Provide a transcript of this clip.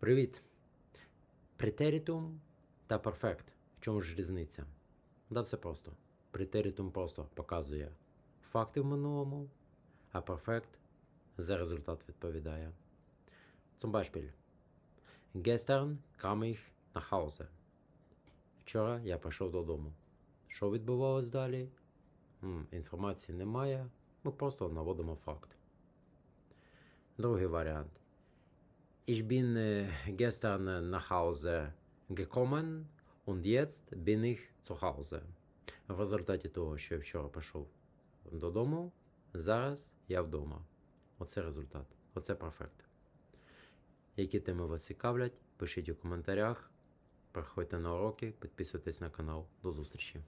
Привіт! Претерітум та перфект. В чому ж різниця? Да все просто. Претерітум просто показує факти в минулому, а перфект за результат відповідає. Zum Beispiel. Gestern kam ich nach Hause. Вчора я прийшов додому. Що відбувалось далі? М, інформації немає. Ми просто наводимо факт. Другий варіант. Ich bin äh, gestern äh, nach Hause gekommen und jetzt bin ich zu Hause. В результаті того, що я вчора пішов додому, зараз я вдома. Оце результат. Оце перфект. Які теми вас цікавлять, пишіть у коментарях. Приходьте на уроки, підписуйтесь на канал. До зустрічі!